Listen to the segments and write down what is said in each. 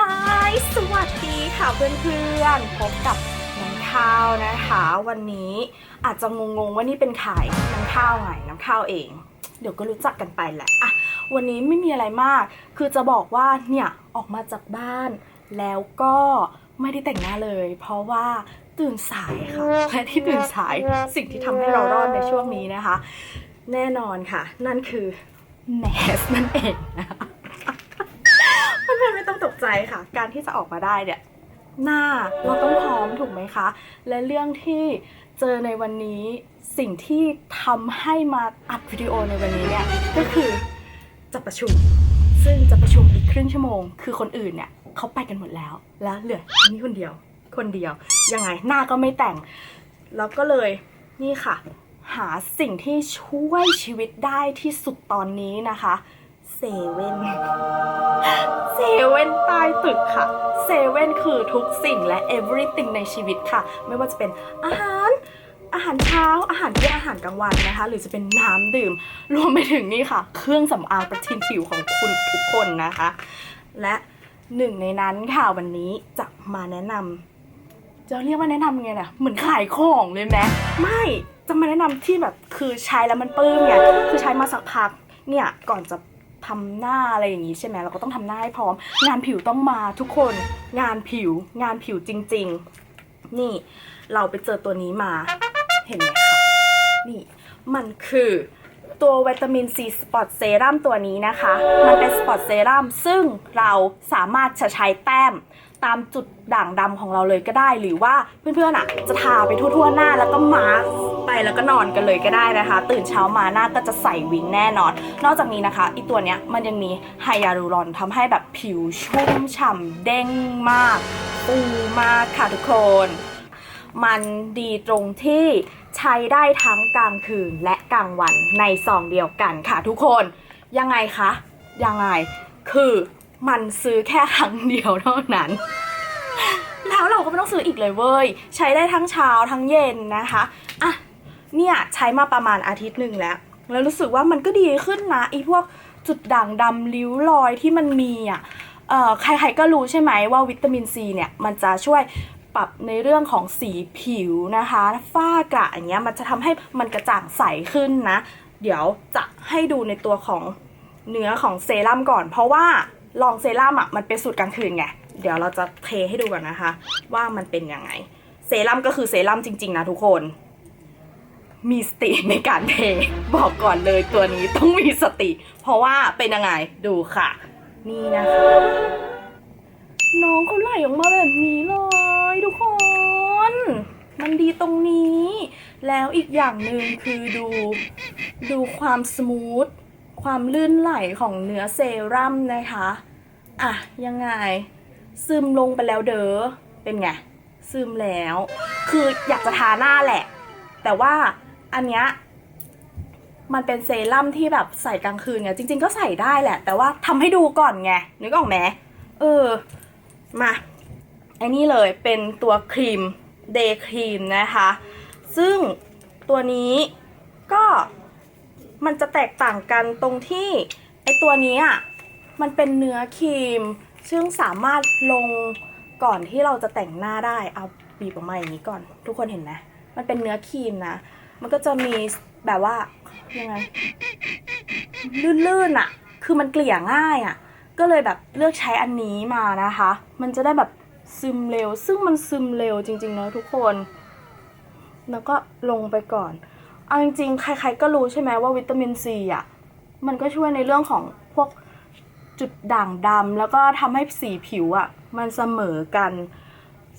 ฮายสวัสดีค่ะเพื่อนๆ พบกับน้ำข้าวนะคะ วันนี้อาจจะงงๆว่านี่เป็นขายน้ำข้าวไงน้ำข้าวเอง เดี๋ยวก็รู้จักกันไปแหละอะวันนี้ไม่มีอะไรมาก คือจะบอกว่าเนี่ยออกมาจากบ้าน แล้วก็ไม่ได้แต่งหน้าเลย เพราะว่าตื่นสายค่ะและที่ตื่นสายสิ่งที่ทำให้เรารอดในช่วงนี้นะคะ แน่นอนค่ะ นั่นคือแมสนั่นเองนะคะ เพื่อนๆไม่ต้องตก ใจค่ะ การที่จะออกมาได้เนี่ยหน้าเราต้องพร้อมถูกไหมคะ และเรื่องที่เจอในวันนี้สิ่งที่ทำให้มาอัดวิดีโอในวันนี้เนี่ยก็คือจะประชุม ซึ่งจะประชุมอีกครึ่งชั่วโมง คือคนอื่นเนี่ยเขาไปกันหมดแล้ว แล้วเหลือนี่คนเดียว คนเดียว ยังไงหน้าก็ไม่แต่ง แล้วก็เลยนี่ค่ะ หาสิ่งที่ช่วยชีวิตได้ที่สุดตอนนี้นะคะ เซเว่นเซเว่นใต้ตึกค่ะเซเว่นคือทุกสิ่งและ everything ในชีวิตค่ะ ไม่ว่าจะเป็นอาหารอาหารเช้าอาหารเที่ยงอาหารกลางวันนะคะ หรือจะเป็นน้ำดื่ม รวมไปถึงนี่ค่ะ เครื่องสำอางประทินผิวของคุณทุกคนนะคะ และหนึ่งในนั้นค่ะวันนี้จะมาแนะนำจะเรียกว่าแนะนำไงนะเหมือนขายของเลยไหมไม่จะมาแนะนำที่แบบคือใช้แล้วมันปลื้มไงคือใช้มาสักพักเนี่ยก่อนจะ ทำหน้าอะไรอย่างนี้ใช่ไหมเราก็ต้องทำหน้าให้พร้อม งานผิวต้องมาทุกคน งานผิว งานผิวจริง ๆ นี่เราไปเจอตัวนี้มา เห็นไหมคะ นี่ มันคือตัววิตามินซีสปอตเซรั่มตัวนี้นะคะ มันเป็นสปอตเซรั่มซึ่งเราสามารถจะใช้แต้ม ตามจุดด่างดำของเราเลยก็ได้ หรือว่าเพื่อนๆอะจะทาไปทั่วๆหน้าแล้วก็มาสก์ไปแล้วก็นอนกันเลยก็ได้นะคะ ตื่นเช้ามาหน้าก็จะใส่วิงแน่นอน นอกจากนี้นะคะอีตัวเนี้ยมันยังมีไฮยาลูรอนทำให้แบบผิวชุ่มฉ่ำเด้งมากฟูมากค่ะทุกคน มันดีตรงที่ใช้ได้ทั้งกลางคืนและกลางวันในซองเดียวกันค่ะทุกคนยังไงคะยังไงคือ มันซื้อแค่ครั้งเดียวเท่านั้น แล้วเราก็ไม่ต้องซื้ออีกเลยเว้ย ใช้ได้ทั้งเช้าทั้งเย็นนะคะอะเนี่ยใช้มาประมาณอาทิตย์หนึ่งแล้ว แล้วรู้สึกว่ามันก็ดีขึ้นนะไอีพวกจุดด่างดำริ้วรอยที่มันมีอะเอ่อใครๆก็รู้ใช่ไหมว่าวิตามินซีเนี่ยมันจะช่วยปรับในเรื่องของสีผิวนะคะฝ้ากระอย่างเงี้ยมันจะทำให้มันกระจ่างใสขึ้นนะ เดี๋ยวจะให้ดูในตัวของเนื้อของเซรั่มก่อน เพราะว่า ลองเซรั่มอะมันเป็นสูตรกลางคืนไง เดี๋ยวเราจะเทให้ดูก่อนนะคะ ว่ามันเป็นยังไง เซรั่มก็คือเซรั่มจริง ๆ นะทุกคน มีสติในการเท บอกก่อนเลยตัวนี้ต้องมีสติ เพราะว่าเป็นยังไงดูค่ะ นี่นะคะ น้องเขาไหลออกมาแบบนี้เลยทุกคน มันดีตรงนี้ แล้วอีกอย่างหนึ่งคือดู ดูความสมูท ความลื่นไหลของเนื้อเซรั่มนะคะ อะ ยังไง ซึมลงไปแล้วเด้อเป็นไง ซึมแล้ว คืออยากจะทาหน้าแหละ แต่ว่าอันเนี้ยมันเป็นเซรั่มที่แบบใส่กลางคืนไงจริง ๆ ก็ใส่ได้แหละ แต่ว่าทำให้ดูก่อนไงนึกออกไหมเออ มาไอ้นี่เลยเป็นตัวครีมเดย์ครีมนะคะ ซึ่งตัวนี้ก็ มันจะแตกต่างกันตรงที่ไอตัวนี้อะมันเป็นเนื้อครีม ซึ่งสามารถลงก่อนที่เราจะแต่งหน้าได้เอาบีบออกมาอย่างนี้ก่อน ทุกคนเห็นไหมมันเป็นเนื้อครีมนะ มันก็จะมีแบบว่ายังไงลื่นๆอะ คือมันเกลี่ยง่ายอะ ก็เลยแบบเลือกใช้อันนี้มานะคะ มันจะได้แบบซึมเร็ว ซึ่งมันซึมเร็วจริงๆนะทุกคน แล้วก็ลงไปก่อน เอาจริงๆ ใคร ๆ ก็รู้ใช่ไหมว่าวิตามินซีอะ มันก็ช่วยในเรื่องของพวกจุดด่างดำแล้วก็ทำให้สีผิวอะ มันเสมอกัน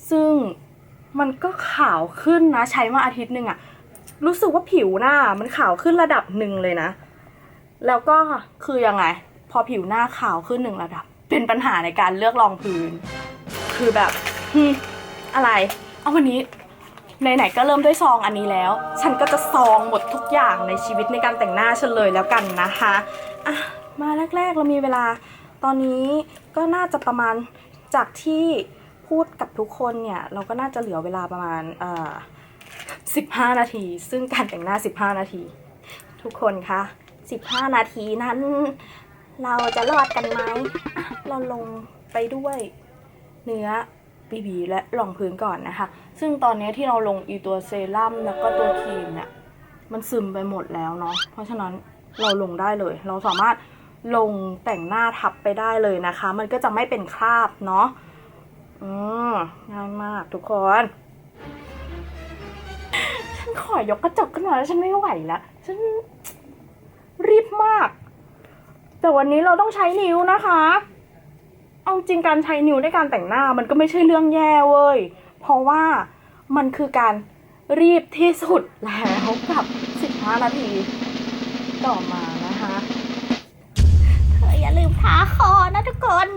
ซึ่งมันก็ขาวขึ้นนะ ใช้มาอาทิตย์หนึ่งอะ รู้สึกว่าผิวหน้ามันขาวขึ้นระดับหนึ่งเลยนะ แล้วก็คือยังไง พอผิวหน้าขาวขึ้นหนึ่งระดับ เป็นปัญหาในการเลือกรองพื้น คือแบบอะไร เอาวันนี้ ไหนๆก็เริ่มด้วยซองอันนี้แล้ว ฉันก็จะซองหมดทุกอย่างในชีวิตในการแต่งหน้าฉันเลยแล้วกันนะคะอะมาแรกๆเรามีเวลา ตอนนี้ก็น่าจะประมาณจากที่พูดกับทุกคนเนี่ย เราก็น่าจะเหลือเวลาประมาณเอ่อ15 นาที ซึ่งการแต่งหน้า 15 นาที ทุกคนคะ15 นาทีนั้น เราจะรอดกันไหมเราลงไปด้วยเนื้อ บีบีและรองพื้นก่อนนะคะ ซึ่งตอนนี้ที่เราลงอีตัวเซรั่มแล้วก็ตัวครีมเนี่ยมันซึมไปหมดแล้วเนาะ เพราะฉะนั้นเราลงได้เลย เราสามารถลงแต่งหน้าทับไปได้เลยนะคะ มันก็จะไม่เป็นคราบเนาะอืมง่ายมากทุกคน ฉันขอยกกระจกขึ้นมาแล้วฉันไม่ไหวแล้ว ฉันรีบมาก แต่วันนี้เราต้องใช้นิ้วนะคะ เอาจริงการใช้นิ้วในการแต่งหน้ามันก็ไม่ใช่เรื่องแย่เว้ย เพราะว่ามันคือการรีบที่สุดแล้วกับ 15 นาทีต่อมานะคะเธออย่าลืมทาคอนะทุกคน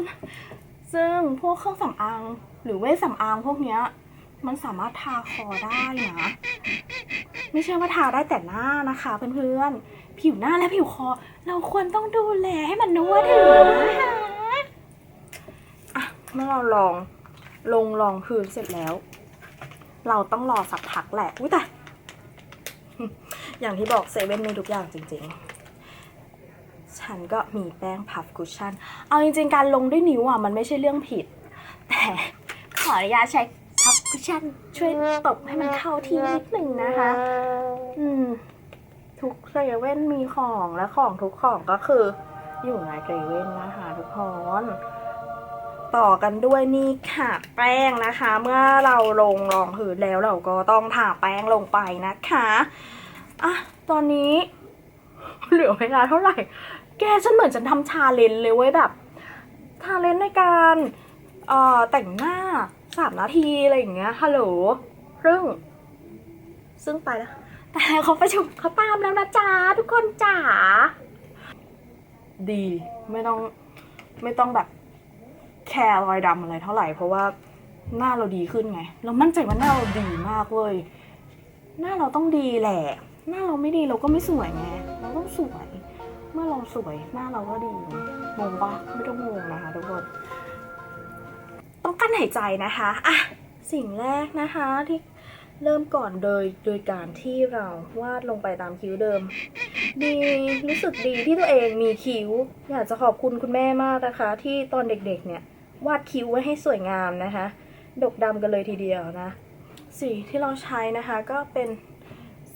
ซึ่งพวกเครื่องสำอางหรือเวชสำอางพวกเนี้ยมันสามารถทาคอได้นะ ไม่ใช่ว่าทาได้แต่หน้านะคะเพื่อนๆ ผิวหน้าและผิวคอ เราควรต้องดูแลให้มันนัวถึงนะคะอะ เมื่อเราลองลงรองพื้นเสร็จแล้ว เราต้องรอสักพักแหละอุ้ยแต่อย่างที่บอกเซเว่นมีทุกอย่างจริงๆ ฉันก็มีแป้งพับคุชชั่น เอาจริงๆ การลงด้วยนิ้วอะมันไม่ใช่เรื่องผิด แต่ขออนุญาตใช้พับคุชชั่น ช่วยตบให้มันเข้าที่นิดหนึ่งนะคะ อืม ทุกเซเว่นมีของและของทุกของก็คืออยู่ในเซเว่นนะคะทุกคน ต่อกันด้วยนี่ค่ะแป้งนะคะ เมื่อเราลงรองพื้นแล้วเราก็ต้องทาแป้งลงไปนะคะอะตอนนี้ เหลือเวลาเท่าไหร่ แกฉันเหมือนฉันทำชาเลนจ์เลยเว้ยแบบชาเลนจ์ในการเอ่อแต่งหน้าสามนาทีอะไรอย่างเงี้ยฮัลโหลซึ่ง ซึ่งไปแล้วแต่เขาประชุมเขาตามแล้วนะจ๊ะทุกคนจ๋าดีไม่ต้องไม่ต้องแบบ แคร์รอยดำอะไรเท่าไหร่ เพราะว่าหน้าเราดีขึ้นไง เรามั่นใจว่าหน้าเราดีมากเว้ยหน้าเราต้องดีแหละ หน้าเราไม่ดีเราก็ไม่สวยไงเราต้องสวย เมื่อเราสวยหน้าเราก็ดีงงปะไม่ต้องงงนะคะทุกคนต้องกั้นหายใจนะคะอะสิ่งแรกนะคะที่เริ่มก่อนโดยโดยการที่เราวาดลงไปตามคิ้วเดิม ดีรู้สึกดีที่ตัวเองมีคิ้ว อยากจะขอบคุณคุณแม่มากนะคะ ที่ตอนเด็กๆเนี่ย วาดคิ้วไว้ให้สวยงามนะคะ ดกดำกันเลยทีเดียวนะ สีที่เราใช้นะคะก็เป็น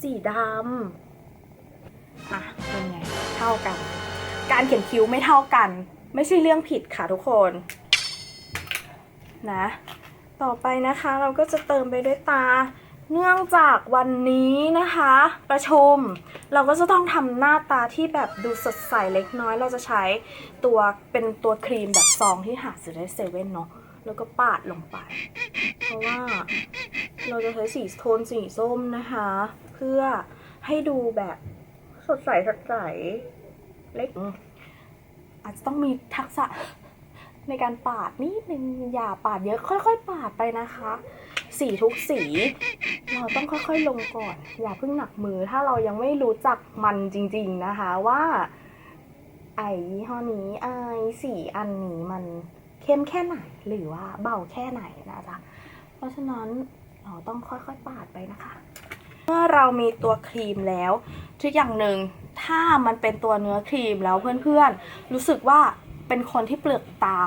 สีดำอะเป็นไงเท่ากัน การเขียนคิ้วไม่เท่ากัน ไม่ใช่เรื่องผิดค่ะทุกคนนะ ต่อไปนะคะเราก็จะเติมไปด้วยตา เนื่องจากวันนี้นะคะ ประชุม เราก็จะต้องทำหน้าตาที่แบบดูสดใสเล็กน้อย เราจะใช้ตัวเป็นตัวครีมแบบซองที่หาซื้อได้เซเว่นเนาะแล้วก็ปาดลงไป เพราะว่าเราจะใช้สีโทนสีส้มนะคะ เพื่อให้ดูแบบสดใสสดใสเล็ก อาจจะต้องมีทักษะในการปาดนิดนึงอย่าปาดเยอะค่อยๆ ปาดไปนะคะ สีทุกสี เราต้องค่อยๆลงก่อน อย่าเพิ่งหนักมือถ้าเรายังไม่รู้จักมันจริง ๆนะคะว่า ไอยี่ห้อนี้ไอสีอันนี้มันเข้มแค่ไหนหรือว่าเบาแค่ไหนนะจ๊ะเพราะฉะนั้นเราต้องค่อยๆปาดไปนะคะเมื่อเรามีตัวครีมแล้วทุกอย่างหนึ่งถ้ามันเป็นตัวเนื้อครีมแล้วเพื่อนๆ รู้สึกว่าเป็นคนที่เปลือกตา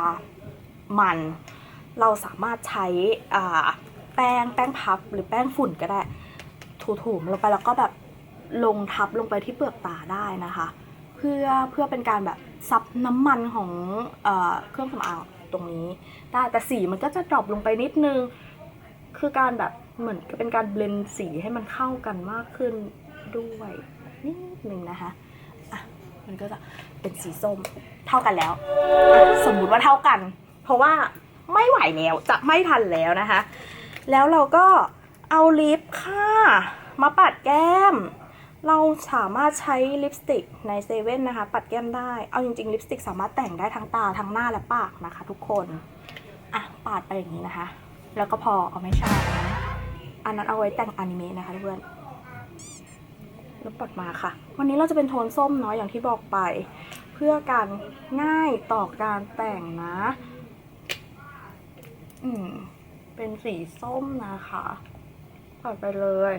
มัน เราสามารถใช้อ่า แป้งแป้งพับหรือแป้งฝุ่นก็ได้ ถูๆลงไปแล้วก็แบบลงทับลงไปที่เปลือกตาได้นะคะ เพื่อเพื่อเป็นการแบบซับน้ำมันของเอเครื่องสำอางตรงนี้ได้แต่สีมันก็จะดรอปลงไปนิดนึง คือการแบบเหมือนเป็นการเบลนสีให้มันเข้ากันมากขึ้นด้วยนิดนึงนะคะอะมันก็จะเป็นสีส้มเท่ากันแล้ว สมมุติว่าเท่ากัน เพราะว่าไม่ไหวแล้วจะไม่ทันแล้วนะคะ แล้วเราก็เอาลิปค่ะมาปัดแก้ม เราสามารถใช้ลิปสติกในเซเว่นนะคะ ปัดแก้มได้ เอาจริงๆลิปสติกสามารถแต่งได้ทั้งตาทั้งหน้าและปากนะคะ ทุกคน อะปาดไปอย่างนี้นะคะ แล้วก็พอเอาไม่ใช่นะอันนั้นเอาไว้แต่งอนิเมะนะคะเพื่อนแล้วปัดมาค่ะ วันนี้เราจะเป็นโทนส้มเนาะอย่างที่บอกไป เพื่อการง่ายต่อการแต่งนะ อืม เป็นสีส้มนะคะปัดไปเลย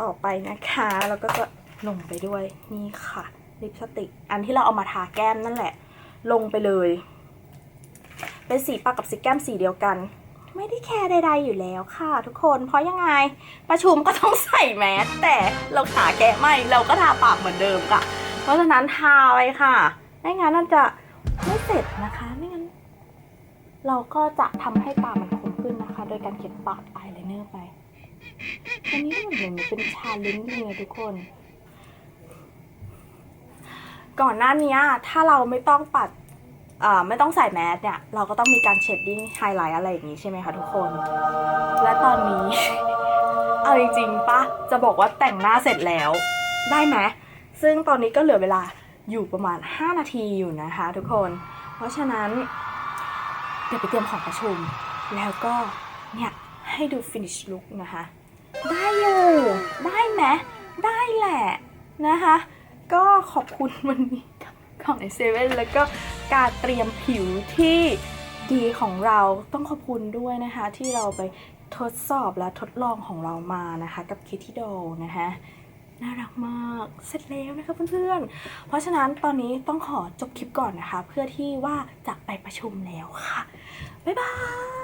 ต่อไปนะคะแล้วก็จะลงไปด้วยนี่ค่ะลิปสติกอันที่เราเอามาทาแก้มนั่นแหละ ลงไปเลย เป็นสีปากกับสีแก้มสีเดียวกัน ไม่ได้แคร์ใดๆอยู่แล้วค่ะ ทุกคนเพราะยังไงประชุมก็ต้องใส่แมสแต่เราขาแกะไม่เราก็ทาปากเหมือนเดิมค่ะ เพราะฉะนั้นทาไว้ค่ะไม่งั้นน่าจะไม่เสร็จนะคะไม่งั้นเราก็จะทำให้ตามันคม โดยการเขียนปากอายไลเนอร์ไปอันนี้มันเหมือนเป็นชาเลนจ์เลยทุกคน ก่อนหน้านี้ถ้าเราไม่ต้องปัดไม่ต้องใส่แมสเนี่ย เราก็ต้องมีการเชดดิ้งไฮไลท์อะไรอย่างนี้ใช่ไหมคะทุกคน และตอนนี้ เอาจริงๆปะจะบอกว่าแต่งหน้าเสร็จแล้ว ได้ไหมซึ่งตอนนี้ก็เหลือเวลาอยู่ประมาณ 5 นาทีอยู่นะคะทุกคน เพราะฉะนั้น เดี๋ยวไปเตรียมของประชุม แล้วก็ เนี่ย ให้ดู finish look นะคะ ได้อยู่ ได้ไหมได้แหละนะคะ ก็ขอบคุณวันนี้ของเซเว่นแล้วก็การเตรียมผิวที่ดีของเราต้องขอบคุณด้วยนะคะ ที่เราไปทดสอบและทดลองของเรามานะคะ กับคิทิโดนะคะน่ารักมากเสร็จแล้วนะคะเพื่อนๆ เพราะฉะนั้นตอนนี้ต้องขอจบคลิปก่อนนะคะ เพื่อที่ว่าจะไปประชุมแล้วค่ะ บ๊ายบาย